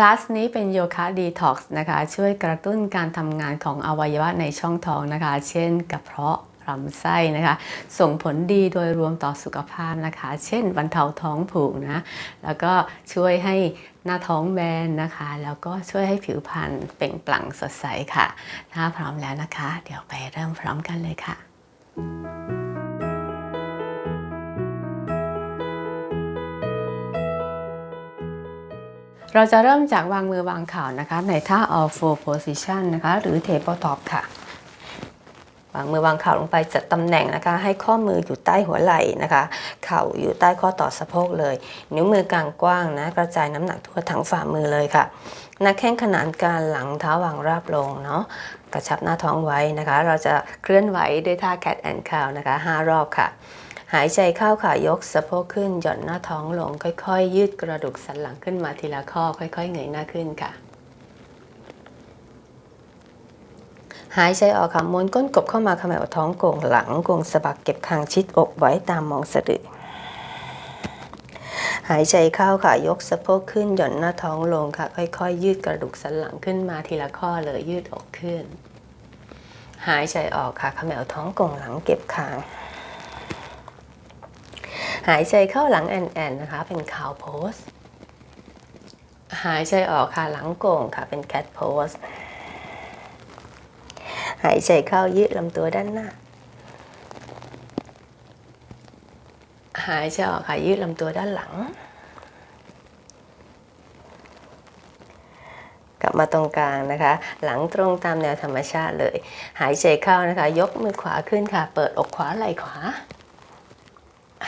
ลาสนี้เป็นโยคะดีท็อกซ์นะคะ ช่วยกระตุ้นการทำงานของอวัยวะในช่องท้องนะคะ เช่นกระเพาะลำไส้นะคะ ส่งผลดีโดยรวมต่อสุขภาพนะคะ เช่นบรรเทาท้องผูกนะ แล้วก็ช่วยให้หน้าท้องแบนนะคะ แล้วก็ช่วยให้ผิวพรรณเปล่งปลั่งสดใสค่ะ ถ้าพร้อมแล้วนะคะ เดี๋ยวไปเริ่มพร้อมกันเลยค่ะ เราจะเริ่มจากวางมือวางเข่านะคะ ในท่า all four position นะคะ หรือ tabletop ค่ะ วางมือวางเข่าลงไปจัดตำแหน่งนะคะ ให้ข้อมืออยู่ใต้หัวไหล่นะคะ เข่าอยู่ใต้ข้อต่อสะโพกเลย นิ้วมือกลางกว้างนะ กระจายน้ำหนักทั่วทั้งฝ่ามือเลยค่ะหน้าแข้งขนานการหลังเท้าวางราบลงเนาะกระชับหน้าท้องไว้นะคะ เราจะเคลื่อนไหวด้วยท่า cat and cow นะคะ 5 รอบค่ะ หายใจเข้าค่ะยกสะโพกขึ้น หย่อนหน้าท้องลง ค่อยๆ ยืดกระดูกสันหลังขึ้นมาทีละข้อ ค่อยๆเงยหน้าขึ้นค่ะ หายใจออกค่ะม้วนก้นกบเข้ามาเขมวท้องโก่งหลังโก่งสะบักเก็บคางชิดอกไว้ตามมองสะดือหายใจเข้าค่ะ ยกสะโพกขึ้นหย่อนหน้าท้องลงค่ะ ค่อยๆ ยืดกระดูกสันหลังขึ้นมาทีละข้อเลยยืดอกขึ้น หายใจออกค่ะเขมวท้องโก่งหลังเก็บคาง หายใจเข้าหลังแอนแอนนะคะ เป็นคาวโพสหายใจออกค่ะหลังโก่งค่ะเป็นแคทโพสหายใจเข้ายืดลำตัวด้านหน้า หายใจออกค่ะยืดลำตัวด้านหลัง กลับมาตรงกลางนะคะ หลังตรงตามแนวธรรมชาติเลย หายใจเข้านะคะ ยกมือขวาขึ้นค่ะ เปิดอกขวาไหล่ขวา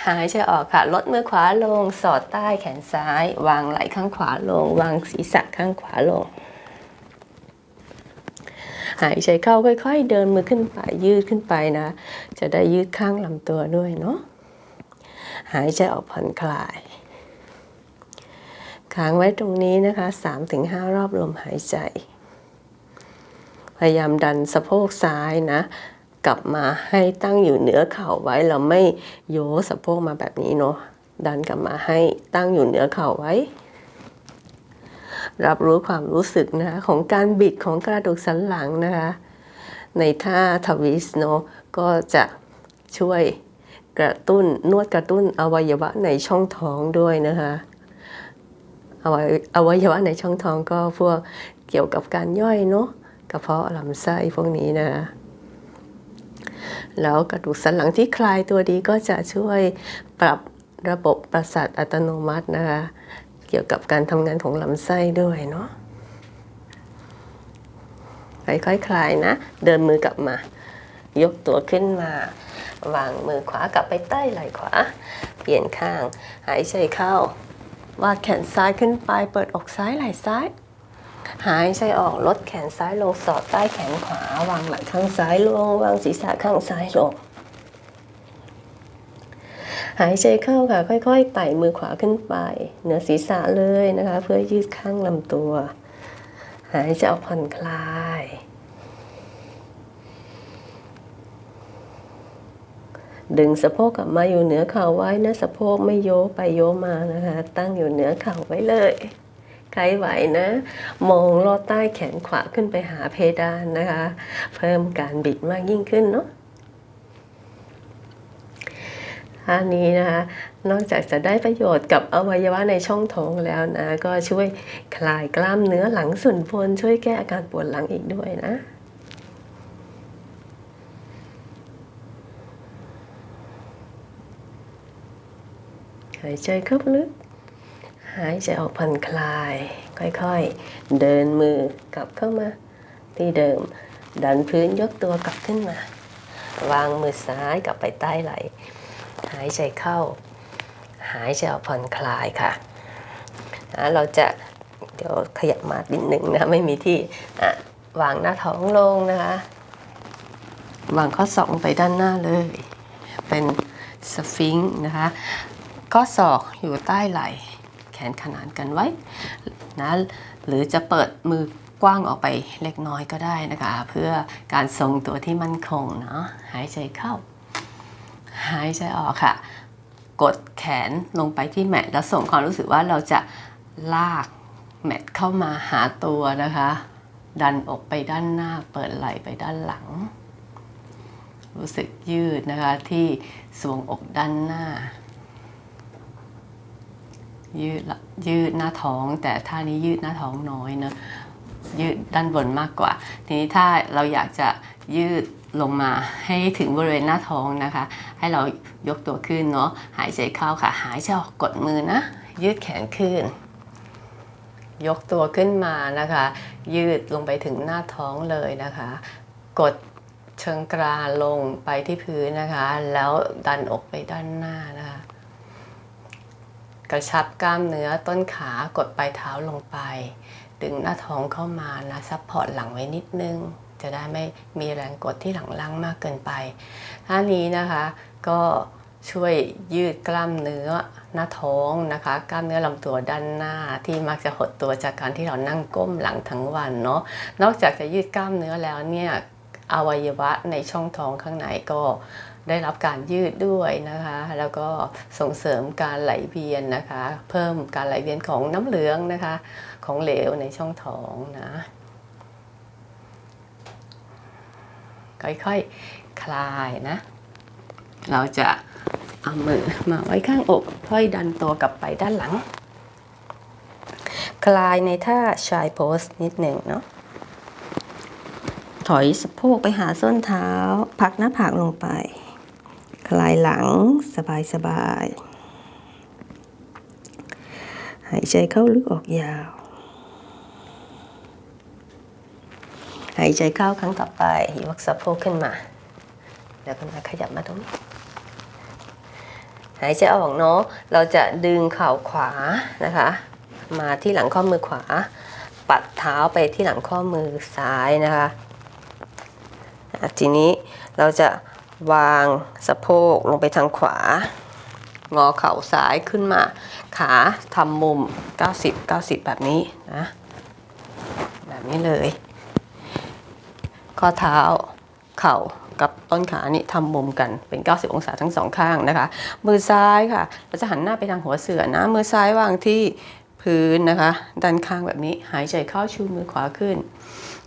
หายใจออกค่ะ ลดมือขวาลง สอดใต้แขนซ้าย วางไหล่ข้างขวาลง วางศีรษะข้างขวาลง หายใจเข้าค่อย ๆ เดินมือขึ้นไปยืดขึ้นไปนะ จะได้ยืดข้างลำตัวด้วยเนาะ หายใจออกผ่อนคลาย ค้างไว้ตรงนี้นะคะ 3-5 รอบลมหายใจ พยายามดันสะโพกซ้ายนะ กลับมาให้ตั้งอยู่เหนือเข่าไว้เราไม่โยสะโพกมาแบบนี้เนาะดันกลับมาให้ตั้งอยู่เหนือเข่าไว้ รับรู้ความรู้สึกนะคะของการบิดของกระดูกสันหลังนะคะในท่าทวิสเนาะก็จะช่วยกระตุ้นนวดกระตุ้นอวัยวะในช่องท้องด้วยนะคะอวัอวัยวะในช่องท้องก็พวกเกี่ยวกับการย่อยเนาะกระเพาะลำไส้พวกนี้นะคะ แล้วกระดูกสันหลังที่คลายตัวดีก็จะช่วยปรับระบบประสาทอัตโนมัตินะคะ เกี่ยวกับการทำงานของลำไส้ด้วยเนาะค่อยๆคคลายนะ เดินมือกลับมา ยกตัวขึ้นมา วางมือขวากลับไปใต้ไหล่ขวา เปลี่ยนข้าง หายใจเข้าวาดแขนซ้ายขึ้นไป เปิดอกซ้ายไหล่ซ้าย หายใจออกลดแขนซ้ายลงสอดใต้แขนขวาวางไหล่ข้างซ้ายลงวางศีรษะข้างซ้ายลง หายใจเข้าค่ะ ค่อยๆไต่มือขวาขึ้นไป เหนือศีรษะเลยนะคะ เพื่อยืดข้างลำตัว หายใจออกผ่อนคลายดึงสะโพกกลับมาอยู่เหนือเข่าไว้นะสะโพกไม่โยไปโยมานะคะ ตั้งอยู่เหนือเข่าไว้เลย ใครไหวนะ มองลอดใต้แขนขวาขึ้นไปหาเพดานนะคะ เพิ่มการบิดมากยิ่งขึ้นเนาะท่านี้นะคะนอกจากจะได้ประโยชน์กับอวัยวะในช่องท้องแล้วนะ ก็ช่วยคลายกล้ามเนื้อหลังส่วนบนช่วยแก้อาการปวดหลังอีกด้วยนะหายใจเข้าลึก หายใจออกผ่อนคลาย ค่อยๆ เดินมือกลับเข้ามาที่เดิม ดันพื้นยกตัวกลับขึ้นมา วางมือซ้ายกลับไปใต้ไหล่หายใจเข้า หายใจออกผ่อนคลายค่ะนะเราจะเดี๋ยวขยับมาดิดหนึ่งนะไม่มีที่อะวางหน้าท้องลงนะคะ วางข้อศอกลงไปด้านหน้าเลย เป็นสฟิงค์นะคะ ข้อศอกอยู่ใต้ไหล่ นขนานกันไว้นะหรือจะเปิดมือกว้างออกไปเล็กน้อยก็ได้นะคะ เพื่อการทรงตัวที่มั่นคงเนาะหายใจเข้า หายใจออกค่ะ กดแขนลงไปที่แมทแล้วส่งความรู้สึกว่าเราจะลากแมทเข้ามาหาตัวนะคะ ดันอกไปด้านหน้าเปิดไหล่ไปด้านหลัง รู้สึกยืดนะคะที่สวงอกด้านหน้า ยืดยืดหน้าท้อง แต่ท่านี้ยืดหน้าท้องน้อยเนะยืดด้านบนมากกว่า ทีนี้ถ้าเราอยากจะยืดลงมาให้ถึงบริเวณหน้าท้องนะคะ ให้เรายกตัวขึ้นเนาะหายใจเข้าค่ะ หายใจออกกดมือนะ ยืดแขนขึ้น ยกตัวขึ้นมานะคะ ยืดลงไปถึงหน้าท้องเลยนะคะ กดเชิงกรานลงไปที่พื้นนะคะ แล้วดันอกไปด้านหน้านะคะ กระชับกล้ามเนื้อต้นขากดปลายเท้าลงไป ดึงหน้าท้องเข้ามานะซัพพอร์ตหลังไว้นิดนึง จะได้ไม่มีแรงกดที่หลังล่างมากเกินไปท่านี้นะคะก็ช่วยยืดกล้ามเนื้อหน้าท้องนะคะ กล้ามเนื้อลำตัวด้านหน้าที่มักจะหดตัวจากการที่เรานั่งก้มหลังทั้งวันเนาะนอกจากจะยืดกล้ามเนื้อแล้วเนี่ยอวัยวะในช่องท้องข้างในก็ ได้รับการยืดด้วยนะคะ แล้วก็ส่งเสริมการไหลเวียนนะคะ เพิ่มการไหลเวียนของน้ำเหลืองนะคะ ของเหลวในช่องท้องนะค่อยๆคลายนะ เราจะเอามือมาไว้ข้างอก ค่อยดันตัวกลับไปด้านหลัง คลายในท่าชายโพสนิดหนึ่งเนาะถอยสะโพกไปหาส้นเท้า พักหน้าผากลงไป ลายหลังสบายสบายๆหายใจเข้าลึกออกยาว หายใจเข้าครั้งต่อไปยกสะโพกขึ้นมา แล้วก็มาขยับมาตรงนี้ หายใจออกเนาะเราจะดึงเข่าขวานะคะ มาที่หลังข้อมือขวา ปัดเท้าไปที่หลังข้อมือซ้ายนะคะทีนี้เราจะ วางสะโพกลงไปทางขวา งอเข่าซ้ายขึ้นมา ขาทำมุม 90 90 แบบนี้นะ แบบนี้เลย ข้อเท้าเข่ากับต้นขานี่ทำมุมกันเป็น 90 องศาทั้งสองข้างนะคะ มือซ้ายค่ะ เราจะหันหน้าไปทางหัวเสือนะ มือซ้ายวางที่พื้นนะคะ ด้านข้างแบบนี้ หายใจเข้าชูมือขวาขึ้น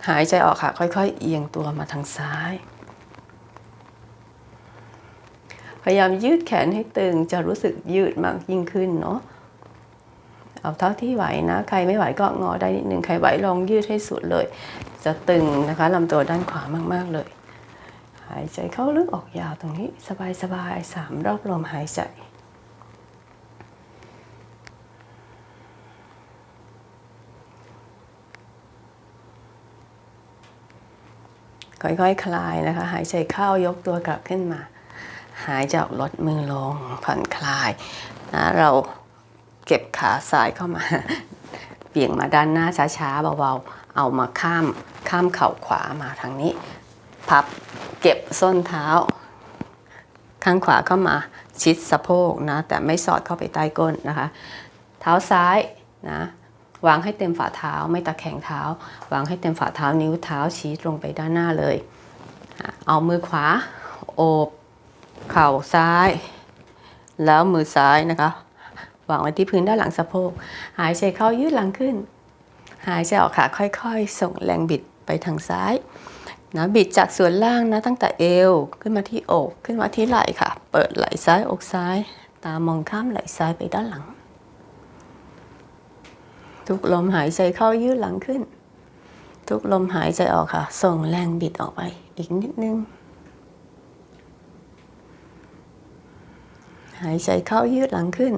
หายใจออกค่ะ ค่อยๆ เอียงตัวมาทางซ้าย พยายามยืดแขนให้ตึงจะรู้สึกยืดมากยิ่งขึ้นเนาะเอาเท่าที่ไหวนะ ใครไม่ไหวก็งอได้นิดนึงใครไหวลองยืดให้สุดเลย จะตึงนะคะลำตัวด้านขวามากๆเลย หายใจเข้าลึกออกยาวตรงนี้สบายๆสามรอบลมหายใจค่อยๆคลายนะคะ หายใจเข้ายกตัวกลับขึ้นมา หายใจออกลดมือลงผ่อนคลายนะเราเก็บขาซ้ายเข้ามา เบี่ยงมาด้านหน้าช้าๆเบาๆ เอามาข้ามข้ามเข่าขวามาทางนี้ พับเก็บส้นเท้า ข้างขวาเข้ามาชิดสะโพกนะแต่ไม่สอดเข้าไปใต้ก้นนะคะ เท้าซ้ายนะวางให้เต็มฝ่าเท้าไม่ตะแคงเท้า วางให้เต็มฝ่าเท้านิ้วเท้าชี้ตรงไปด้านหน้าเลย เอามือขวาโอบ เข่าซ้าย แล้วมือซ้ายนะคะวางไว้ที่พื้นด้านหลังสะโพก หายใจเข้ายืดหลังขึ้น หายใจออกค่ะค่อยๆ ส่งแรงบิดไปทางซ้ายนะบิดจากส่วนล่างนะตั้งแต่เอวขึ้นมาที่อกขึ้นมาที่ไหล่ค่ะ เปิดไหล่ซ้ายอกซ้าย ตามองข้ามไหล่ซ้ายไปด้านหลัง ทุกลมหายใจเข้ายืดหลังขึ้น ทุกลมหายใจออกค่ะ ส่งแรงบิดออกไปอีกนิดนึง หายใจเข้ายืดหลังขึ้น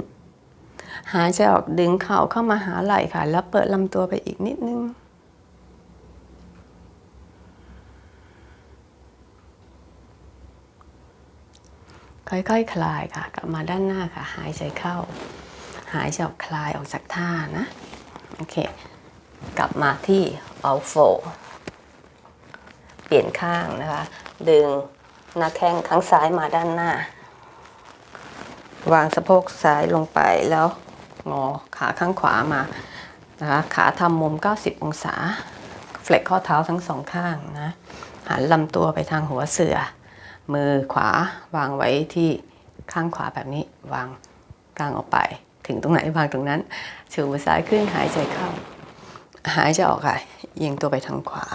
หายใจออกดึงเข่าเข้ามาหาไหล่ค่ะ แล้วเปิดลำตัวไปอีกนิดนึง ค่อยๆคคลายค่ะ กลับมาด้านหน้าค่ะ หายใจเข้า หายใจออกคลายออกจากท่านะ โอเค กลับมาที่เอาโฟเปลี่ยนข้างนะคะ ดึงหน้าแข้งข้างซ้ายมาด้านหน้า วางสะโพกซ้ายลงไปแล้วงอขาข้างขวามานะคะขาทำมุม 90 องศาเฟล็กข้อเท้าทั้งสองข้างนะหันลำตัวไปทางหัวเสือ มือขวาวางไว้ที่ข้างขวาแบบนี้วางกลางออกไป ถึงตรงไหนวางตรงนั้นชูมือซ้ายขึ้นหายใจเข้า หายใจออกค่ะเอียงตัวไปทางขวา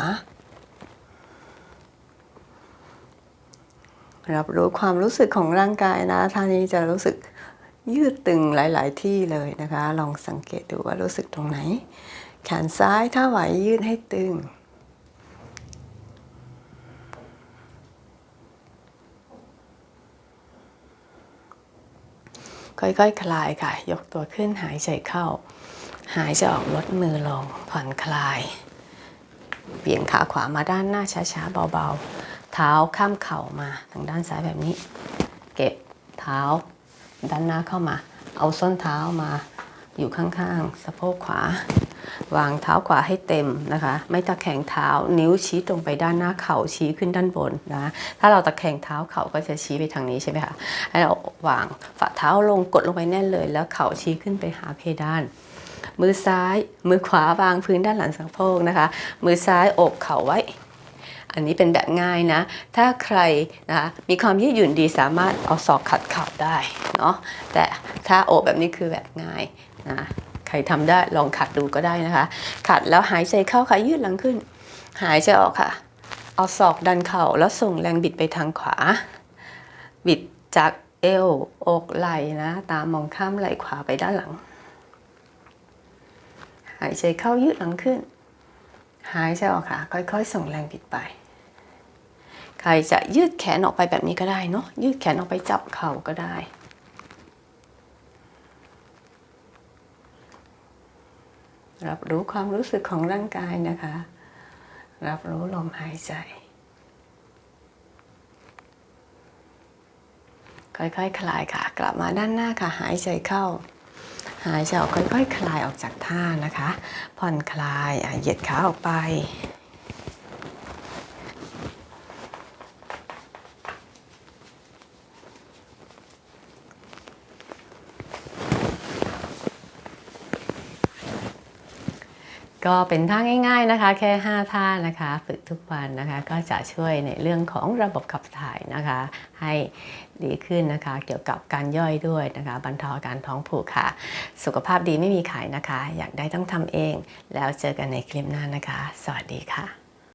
รับรู้ความรู้สึกของร่างกายนะท่านี้จะรู้สึกยืดตึงหลาย ๆ ที่เลยนะคะ ลองสังเกตดูว่ารู้สึกตรงไหน แขนซ้ายถ้าไหวยืดให้ตึง ค่อย ๆ คลายค่ะ ยกตัวขึ้นหายใจเข้า หายใจออกลดมือลงผ่อนคลาย เบี่ยงขาขวามาด้านหน้าช้า ๆ เบา ๆ เท้าข้ามเข่ามาทางด้านซ้ายแบบนี้ เก็บเท้า ด้านหน้าเข้ามา เอาส้นเท้ามาอยู่ข้างๆ สะโพกขวา วางเท้าขวาให้เต็มนะคะ ไม่ตะแคงเท้านิ้วชี้ตรงไปด้านหน้าเข่าชี้ขึ้นด้านบนนะถ้าเราตะแคงเท้าเข่าก็จะชี้ไปทางนี้ใช่ไหมคะให้เราวางฝ่าเท้าลงกดลงไปแน่นเลย แล้วเข่าชี้ขึ้นไปหาเพดานมือซ้าย มือขวาวางพื้นด้านหลังสะโพกนะคะ มือซ้ายโอบเข่าไว้ อันนี้เป็นแบบง่ายนะ ถ้าใครนะคะมีความยืดหยุ่นดีสามารถเอาศอกขัดเข่าได้เนาะแต่ถ้าโอบแบบนี้คือแบบง่ายนะใครทำได้ลองขัดดูก็ได้นะคะ ขัดแล้วหายใจเข้าค่ะยืดหลังขึ้น หายใจออกค่ะ เอาศอกดันเข่าแล้วส่งแรงบิดไปทางขวา บิดจากเอวอกไหล่นะ ตามมองข้ามไหล่ขวาไปด้านหลัง หายใจเข้ายืดหลังขึ้น หายใจออกค่ะ ค่อยๆ ส่งแรงบิดไป ใครจะยืดแขนออกไปแบบนี้ก็ได้เนาะยืดแขนออกไปจับเข่าก็ได้ รับรู้ความรู้สึกของร่างกายนะคะ รับรู้ลมหายใจ ค่อยๆ คลายค่ะ กลับมาด้านหน้าค่ะ หายใจเข้า หายใจออกค่อยๆ คลายออกจากท่านะคะ ผ่อนคลายเหยียดขาออกไป ก็เป็นท่าง่ายๆนะคะ แค่ 5 ท่านะคะ ฝึกทุกวันนะคะ ก็จะช่วยในเรื่องของระบบขับถ่ายนะคะ ให้ดีขึ้นนะคะ เกี่ยวกับการย่อยด้วยนะคะ บรรเทาอาการท้องผูกค่ะ สุขภาพดีไม่มีขายนะคะ อยากได้ต้องทำเอง แล้วเจอกันในคลิปหน้านะคะ สวัสดีค่ะ